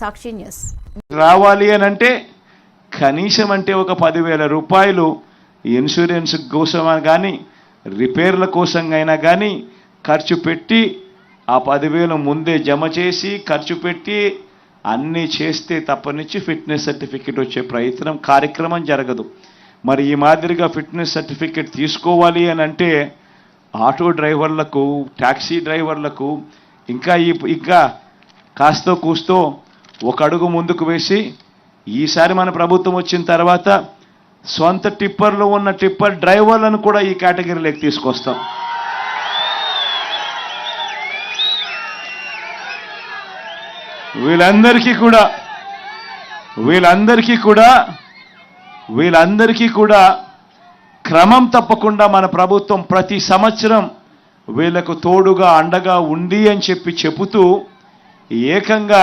సాక్షి news. రావాలి అని అంటే కనీసం అంటే ఒక పదివేల రూపాయలు ఇన్సూరెన్స్ కోసం కానీ రిపేర్ల కోసం అయినా కానీ ఖర్చు పెట్టి ఆ పదివేలు ముందే జమ చేసి ఖర్చు పెట్టి అన్నీ చేస్తే తప్పనిచ్చి ఫిట్నెస్ సర్టిఫికెట్ వచ్చే ప్రయత్నం కార్యక్రమం జరగదు. మరి ఈ మాదిరిగా ఫిట్నెస్ సర్టిఫికెట్ తీసుకోవాలి అని అంటే ఆటో డ్రైవర్లకు ట్యాక్సీ డ్రైవర్లకు ఇంకా ఈ ఇంకా కాస్తో కూస్తో ఒక అడుగు ముందుకు వేసి ఈసారి మన ప్రభుత్వం వచ్చిన తర్వాత సొంత టిప్పర్లు ఉన్న టిప్పర్ డ్రైవర్లను కూడా ఈ కేటగిరీలోకి తీసుకొస్తాం. వీళ్ళందరికీ కూడా వీళ్ళందరికీ కూడా వీళ్ళందరికీ కూడా క్రమం తప్పకుండా మన ప్రభుత్వం ప్రతి సంవత్సరం వీళ్ళకు తోడుగా అండగా ఉండి అని చెప్పి చెబుతూ ఏకంగా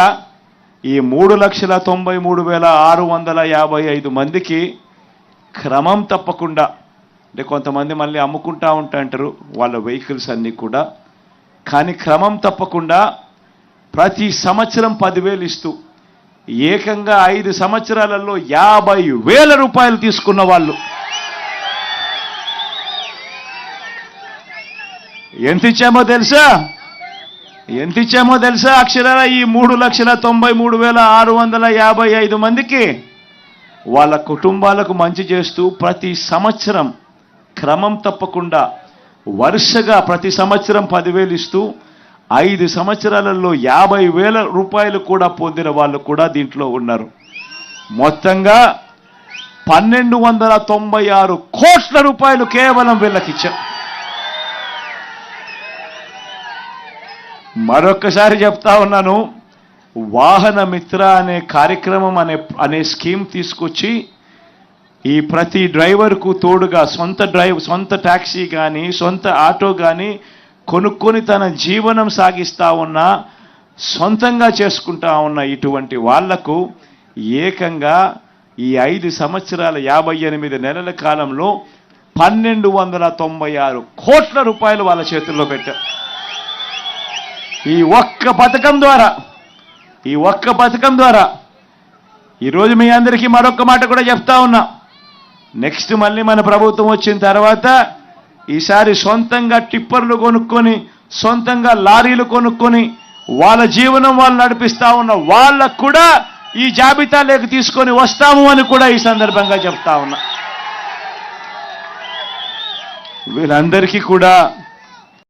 ఈ మూడు లక్షల తొంభై మూడు వేల ఆరు వందల యాభై ఐదు మందికి క్రమం తప్పకుండా అంటే కొంతమంది మళ్ళీ అమ్ముకుంటా ఉంటాంటారు వాళ్ళ వెహికల్స్ అన్నీ కూడా. కానీ క్రమం తప్పకుండా ప్రతి సంవత్సరం పదివేలు ఇస్తూ ఏకంగా ఐదు సంవత్సరాలలో యాభై వేల రూపాయలు తీసుకున్న వాళ్ళు. ఎంత ఇచ్చామో తెలుసా? ఎంత ఇచ్చామో తెలుసా? అక్షరాల ఈ మూడు లక్షల తొంభై మూడు వేల ఆరు వందల యాభై ఐదు మందికి వాళ్ళ కుటుంబాలకు మంచి చేస్తూ ప్రతి సంవత్సరం క్రమం తప్పకుండా వరుసగా ప్రతి సంవత్సరం పదివేలు ఇస్తూ ఐదు సంవత్సరాలలో యాభై వేల రూపాయలు కూడా పొందిన వాళ్ళు కూడా దీంట్లో ఉన్నారు. మొత్తంగా పన్నెండు వందల తొంభై ఆరు కోట్ల రూపాయలు కేవలం వీళ్ళకిచ్చారు మరొక్కసారి చెప్తా ఉన్నాను. వాహన మిత్ర అనే కార్యక్రమం అనే అనే స్కీమ్ తీసుకొచ్చి ఈ ప్రతి డ్రైవర్కు తోడుగా సొంత డ్రైవ్ సొంత ట్యాక్సీ కానీ సొంత ఆటో కానీ కొనుక్కొని తన జీవనం సాగిస్తూ ఉన్న సొంతంగా చేసుకుంటా ఉన్న ఇటువంటి వాళ్ళకు ఏకంగా ఈ ఐదు సంవత్సరాల యాభై ఎనిమిది నెలల కాలంలో పన్నెండు వందల తొంభై ఆరు కోట్ల రూపాయలు వాళ్ళ చేతుల్లో పెట్టారు ఈ ఒక్క పథకం ద్వారా ఈ ఒక్క పథకం ద్వారా ఈరోజు మీ అందరికీ మరొక మాట కూడా చెప్తా ఉన్నా. నెక్స్ట్ మళ్ళీ మన ప్రభుత్వం వచ్చిన తర్వాత ఈసారి సొంతంగా టిప్పర్లు కొనుక్కొని సొంతంగా లారీలు కొనుక్కొని వాళ్ళ జీవనం వాళ్ళు నడిపిస్తూ ఉన్న వాళ్ళకు కూడా ఈ జాబితాలోకి తీసుకొని వస్తాము అని కూడా ఈ సందర్భంగా చెప్తా ఉన్నా. వీళ్ళందరికీ కూడా